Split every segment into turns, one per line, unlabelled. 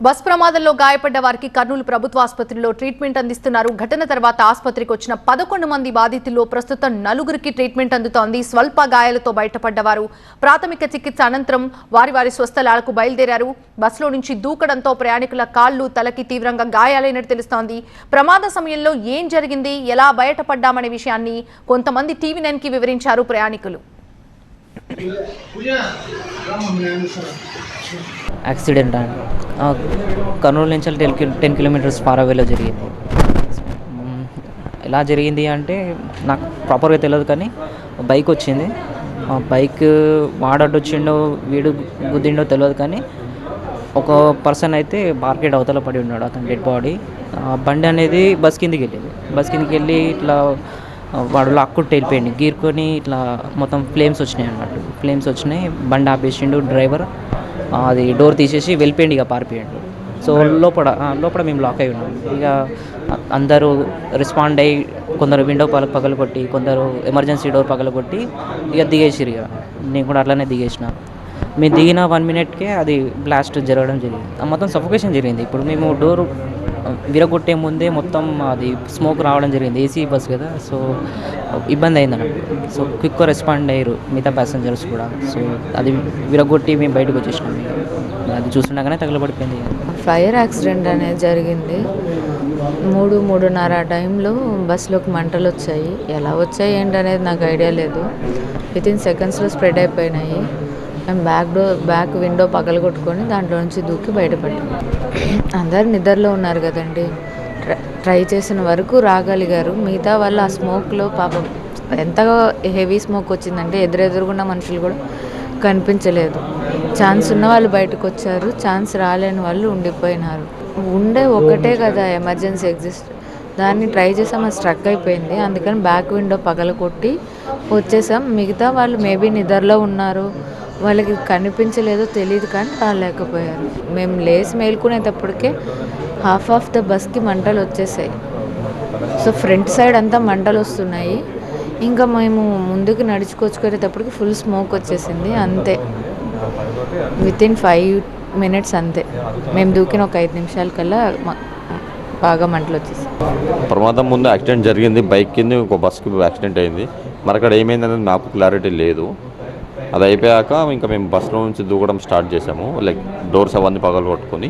Bus ప్రమాదంలో గాయపడ్డ వారికి కర్నూలు ప్రభుత్వ ఆసుపత్రిలో ట్రీట్మెంట్ అందిస్తున్నారు. ఘటన తర్వాత ఆసుపత్రికి వచ్చిన పదకొండు మంది బాధితుల్లో ప్రస్తుతం నలుగురికి ట్రీట్మెంట్ అందుతోంది. స్వల్ప గాయాలతో బయటపడ్డవారు ప్రాథమిక చికిత్స అనంతరం వారి వారి స్వస్థలాలకు బయలుదేరారు. బస్సులో నుంచి దూకడంతో ప్రయాణికుల కాళ్ళు తలకి తీవ్రంగా గాయాలైనట్టు తెలుస్తోంది. ప్రమాద సమయంలో ఏం జరిగింది ఎలా బయటపడ్డామనే విషయాన్ని కొంతమంది టీవీ నైన్కి వివరించారు ప్రయాణికులు.
యాక్సిడెంట్? అండి కర్నూలు నుంచి టెన్కి టెన్ కిలోమీటర్స్ పారావేలో జరిగింది. ఎలా జరిగింది అంటే నాకు ప్రాపర్గా తెలియదు కానీ బైక్ వచ్చింది. ఆ బైక్ వాడడ్డు వచ్చిండో వీడు గుద్దిండో తెలియదు కానీ ఒక పర్సన్ అయితే మార్కెట్ అవతల పడి ఉన్నాడు అతని డెడ్ బాడీ. బండి అనేది బస్ కిందికి వెళ్ళింది. బస్ కిందికి వెళ్ళి ఇట్లా వాడు లాక్కుంటూ వెళ్ళిపోయింది గీరుకొని ఇట్లా మొత్తం ఫ్లేమ్స్ వచ్చినాయి అన్నట్టు. ఫ్లేమ్స్ వచ్చినాయి. బండి ఆపేసిండు డ్రైవర్. అది డోర్ తీసేసి వెళ్ళిపోయింది ఇక పారిపోయాడు. సో లోపల లోపల మేము లాక్ అయి ఉన్నాం. ఇక అందరూ రెస్పాండ్ అయ్యి కొందరు విండో పగల పగలగొట్టి కొందరు ఎమర్జెన్సీ డోర్ పగలగొట్టి ఇక దిగేసిరు ఇక. నేను కూడా అట్లనే దిగేసిన. మేము దిగిన వన్ మినిట్కే అది బ్లాస్ట్ జరగడం జరిగింది. మొత్తం సఫోకేషన్ జరిగింది. ఇప్పుడు మేము డోర్ విరగొట్టే ముందే మొత్తం అది స్మోక్ రావడం జరిగింది ఏసీ బస్ కదా. సో ఇబ్బంది అయింది సో క్విక్ రెస్పాండ్ అయ్యారు మిగతా ప్యాసింజర్స్ కూడా. సో అది విరగొట్టి మేము బయటకు వచ్చేసినాం. అది చూస్తుండగానే తగలబడిపోయింది.
ఫైర్ యాక్సిడెంట్ అనేది జరిగింది. మూడు మూడున్నర టైంలో బస్సులోకి మంటలు వచ్చాయి. ఎలా వచ్చాయి ఏంటి అనేది నాకు ఐడియా లేదు. విత్ ఇన్ సెకండ్స్లో స్ప్రెడ్ అయిపోయినాయి. మేము బ్యాక్ డోర్ బ్యాక్ విండో పగలగొట్టుకొని దాంట్లో నుంచి దూకి బయటపడ్డాం. అందరు నిద్రలో ఉన్నారు కదండి. ట్రై ట్రై చేసిన వరకు రాగలిగారు. మిగతా వాళ్ళు ఆ స్మోక్లో పాపం ఎంతగా హెవీ స్మోక్ వచ్చిందంటే ఎదురెదురుగున్న మనుషులు కూడా కనిపించలేదు. ఛాన్స్ ఉన్న వాళ్ళు బయటకు వచ్చారు ఛాన్స్ రాలేని వాళ్ళు ఉండిపోయినారు. ఉండే ఒకటే కదా ఎమర్జెన్సీ ఎగ్జిస్ట్. దాన్ని ట్రై చేసాం అది స్ట్రక్ అయిపోయింది. అందుకని బ్యాక్ విండో పగల కొట్టి వచ్చేసాం. మిగతా వాళ్ళు మేబీ నిద్రలో ఉన్నారు. వాళ్ళకి కనిపించలేదో తెలియదు కానీ రాలేకపోయారు. మేము లేచి మేల్కునేటప్పటికే హాఫ్ ఆఫ్ ద బస్కి మంటలు వచ్చేసాయి. సో ఫ్రంట్ సైడ్ అంతా మంటలు వస్తున్నాయి. ఇంకా మేము ముందుకు నడుచుకొచ్చుకునేటప్పటికి ఫుల్ స్మోక్ వచ్చేసింది అంతే. విత్ ఇన్ ఫైవ్ మినిట్స్ అంతే. మేము దూకిన ఒక ఐదు నిమిషాల కల్లా బాగా మంటలు వచ్చేసాయి.
ప్రమాదం ముందు యాక్సిడెంట్ జరిగింది. బైక్ కింద ఒక బస్కి యాక్సిడెంట్ అయింది. మరి అక్కడ ఏమైంది అనేది నాకు క్లారిటీ లేదు. అది అయిపోయాక ఇంకా మేము బస్సులో నుంచి దూకడం స్టార్ట్ చేసాము లైక్ డోర్స్ అవన్నీ పగలు కొట్టుకొని.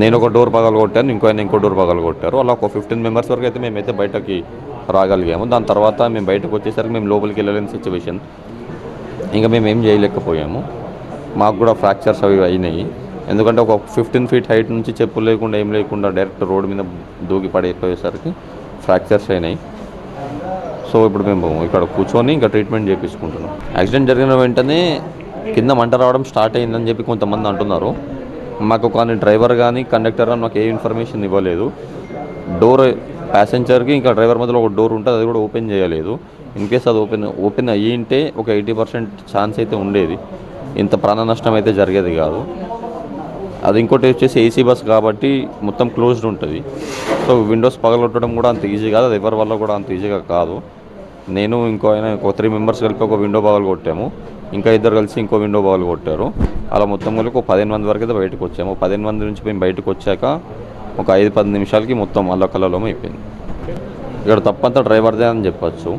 నేను ఒక డోర్ పగలు కొట్టాను ఇంకో ఆయన ఇంకో డోర్ పగలు కొట్టారు. అలా ఒక ఫిఫ్టీన్ మెంబర్స్ వరకు అయితే మేమైతే బయటకి రాగలిగాము. దాని తర్వాత మేము బయటకు వచ్చేసరికి మేము లోపలికి వెళ్ళలేని సిచ్యువేషన్ ఇంకా మేము ఏం చేయలేకపోయాము. మాకు కూడా ఫ్రాక్చర్స్ అవి అయినాయి. ఎందుకంటే ఒక ఫిఫ్టీన్ ఫీట్ హైట్ నుంచి చెప్పులు లేకుండా ఏం లేకుండా డైరెక్ట్ రోడ్డు మీద దూకి పడైపోయేసరికి ఫ్రాక్చర్స్ అయినాయి. సో ఇప్పుడు మేము ఇక్కడ కూర్చొని ఇంకా ట్రీట్మెంట్ చేయించుకుంటున్నాం యాక్సిడెంట్ జరిగిన వెంటనే కింద మంట రావడం స్టార్ట్ అయిందని చెప్పి కొంతమంది అంటున్నారు. మాకు కానీ డ్రైవర్ కానీ కండక్టర్ కానీ మాకు ఏ ఇన్ఫర్మేషన్ ఇవ్వలేదు. డోర్ ప్యాసింజర్కి ఇంకా డ్రైవర్ మధ్యలో ఒక డోర్ ఉంటుంది అది కూడా ఓపెన్ చేయలేదు. ఇన్ కేస్ అది ఓపెన్ ఓపెన్ అయ్యి ఉంటే ఒక ఎయిటీ పర్సెంట్ ఛాన్స్ అయితే ఉండేది. ఇంత ప్రాణ నష్టం అయితే జరిగేది కాదు. అది ఇంకోటి వచ్చేసి ఏసీ బస్ కాబట్టి మొత్తం క్లోజ్డ్ ఉంటుంది. సో విండోస్ పగలొట్టడం కూడా అంత ఈజీ కాదు. అది ఎవరి వల్ల కూడా అంత ఈజీగా కాదు. నేను ఇంకో ఆయన ఒక త్రీ మెంబర్స్ కలిపి ఒక విండో బాల్ కొట్టాము. ఇంకా ఇద్దరు కలిసి ఇంకో విండో బాల్ కొట్టారు. అలా మొత్తం కలిపి ఒక పదిహేను మంది వరకు అయితే బయటకు వచ్చాము. పదిహేను మంది నుంచి మేము బయటకు వచ్చాక ఒక ఐదు పది నిమిషాలకి మొత్తం అల్ల కల్లలో అయిపోయింది. ఇక్కడ తప్పంతా డ్రైవర్దే అని చెప్పచ్చు.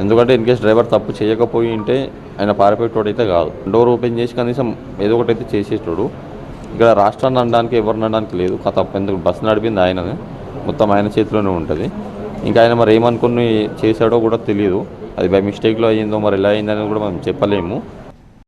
ఎందుకంటే ఇన్ కేస్ డ్రైవర్ తప్పు చేయకపోయి ఉంటే ఆయన పారిపోయేటోడు అయితే కాదు. డోర్ ఓపెన్ చేసి కనీసం ఏదో ఒకటి అయితే చేసేటోడు. ఇక్కడ రాష్ట్రాన్ని అనడానికి ఎవరిని అనడానికి లేదు. తప్ప తప్పు. ఎందుకు? బస్సు నడిపింది ఆయననే. మొత్తం ఆయన చేతిలోనే ఉంటుంది. ఇంకా ఆయన మరి ఏమనుకుని చేశాడో కూడా తెలియదు అది బై మిస్టేక్లో అయ్యిందో మరి ఎలా అయిందని కూడా మనం చెప్పలేము.